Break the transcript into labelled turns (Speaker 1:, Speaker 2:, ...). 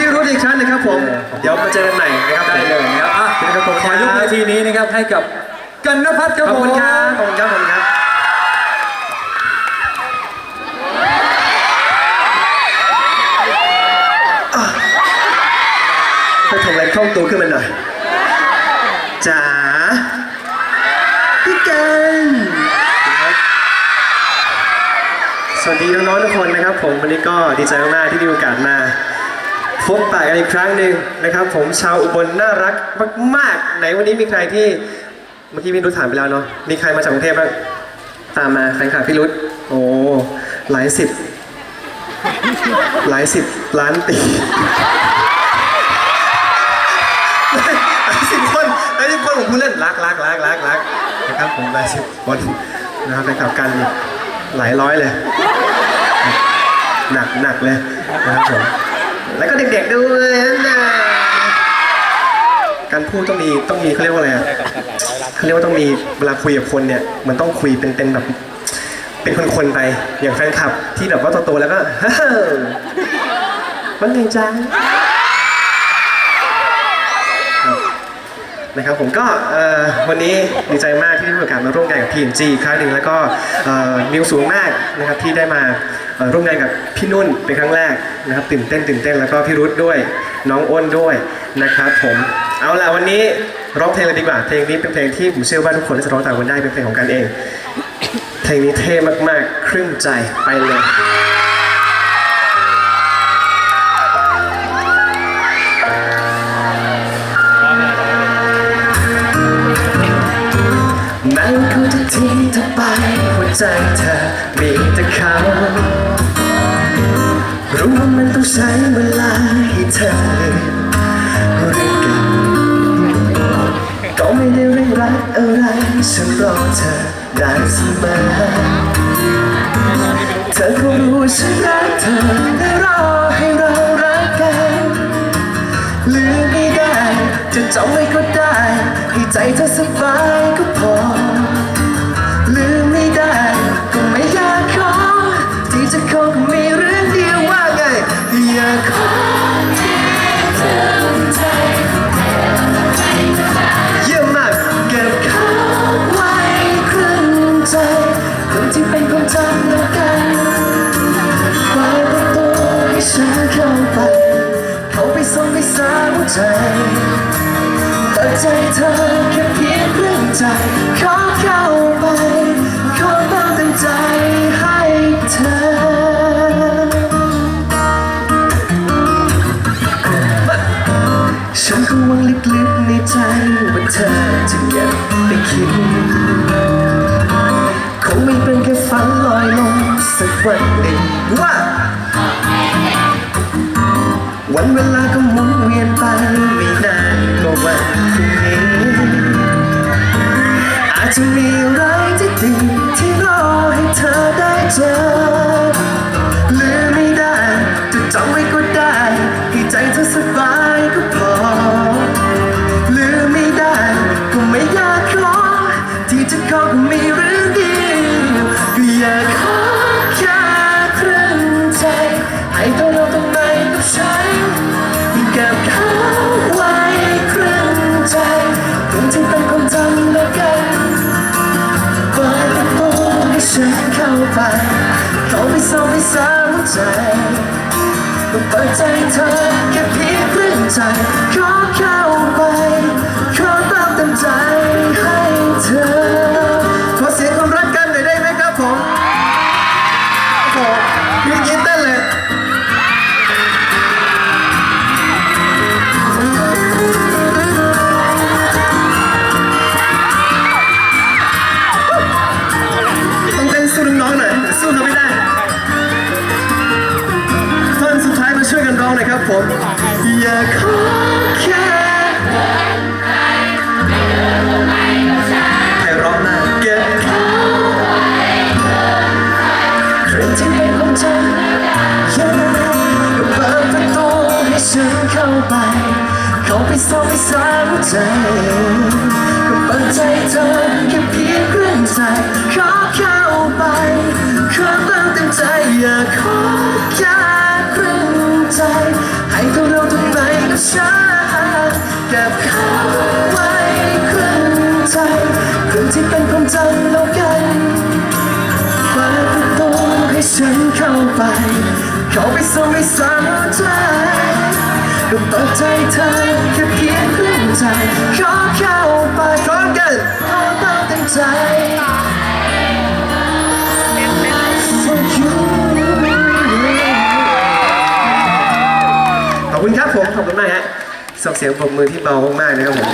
Speaker 1: พี่รุ่นอีกครั้งหนึงครับผม เดี๋ยวมาเจอกันใหม่นะครับ
Speaker 2: ได้เลยนะครับอะ
Speaker 1: ครับผม
Speaker 2: ขอยกนาทีนี้นะครับให้กับกันนภัทรครับ
Speaker 1: ขอบ
Speaker 2: ผม
Speaker 1: คุณครับขอบคุณครับขอบคุณครับอะไปทำอะไรคล่องตัวขึ้นมาหน่อยจ๋าพี่กันครับสวัสดีน้องๆทุกคนนะครับ ผมวันนี้ก็ดีใจมากๆที่มีโอกาสมา พบปะกันอีกครั้งหนึ่งนะครับ ผมชาวอุบลน่ารักมากๆ ไหนวันนี้มีใครที่เมื่อกี้พี่รุ้ถามไปแล้วเนาะมีใครมาจากกรุงเทพบ้างตามมาแฟนคลับพี่รุ้โอ้หลายสิบ หลายสิบล้านปีหลายสิบคนหลายสิบคนผมพูดเล่นรักรักรักรักรักนะครับผมหลายสิบคนนะครับแฟนคลับกันหลายร้อยเลย หนักหนักเลยนะครับผม แล้วก็เด็กๆด้วยนะการพูดต้องมีต้องมีเขาเรียกว่าอะไรอะเขาเรียกว่าต้องมีเวลาคุยกับคนเนี่ยมันต้องคุยเป็นเป็นแบบเป็นคนๆไปอย่างแฟนคลับที่แบบว่าโตๆแล้วก็เฮ้อว่าไงจ๊ะ นะครับผมก็วันนี้ดีใจมากที่ได้มีโอกาสมาร่วมงานกับ PNG อีกครั้งหนึ่งแล้วก็มิวสูงมากนะครับที่ได้มาร่วมงานกับพี่นุ่นเป็นครั้งแรกนะครับตื่นเต้นตื่นเต้นแล้วก็พี่รุธด้วยน้องอ้นด้วยนะครับผมเอาล่ะวันนี้ร้องเพลงเลยดีกว่าเพลงนี้เป็นเพลงที่ผมเชื่อว่าทุกคนจะร้องตามกันได้เป็นเพลงของกันเอง เพลงนี้เท่มากๆครึ่งใจไปเลย ใจเธอมีแต่เขารู้ว่ามันต้องใช้เวลาให้เธอลืมเรื่องก่าก็ไม่ได้เร่งรักอะไรฉันรอเธอได้เสมอเธอก็รู้ว่าฉันรักเธอและรอให้เรารักกันลืมไม่ได้จะจำไว้ก็ได้ให้ใจเธอสบายก็พอลืมไม่ได้ ที่เป็นคนจำแล้วกันเปิดประตูให้ฉันเข้าไป เข้าไปส่งไปสาหัวใจเปิดใจเธอแค่เพียงครึ่องใจ ขอเข้าไป ขอเติมเต็มใจให้เธอฉันก็หวังลึกๆในใจว่าเธอจะยังไปคิด ฝันลอยลงสักวันหนึ่งว่า วันเวลาก็หมุนเวียนไปไม่นานก็วันพรุ่งนี้อาจจะมีอะไรที่ดีที่รอให้เธอได้เจอ ไปเข้าไปส่งไปสาวใจเปิดใจเธอแค่เพียงครึ่งใจขอเข้าไป เข้าไปเข้าไปส่องไปสาวใจก็เปิดใจเธอแค่เพียงครึ่งใจขอเข้าไปขอเติมเต็มใจอยากขอแค่ครึ่งใจ ให้ตัวเราทุกเก็บเขาไว้ครึ่งใจครึ่งที่เป็นความจำแล้วกันเปิดประตูให้ฉันเข้าไป เข้าไปสู่ในสามใจ ก็เปิดใจเธอแค่เพียงครึ่งใจขอเข้าไปพร้อมกันขอเติมเต็มใจ for you ขอบคุณครับผม ขอบคุณมากฮะส่งเสียงปรบมือที่เบามากๆนะครับผม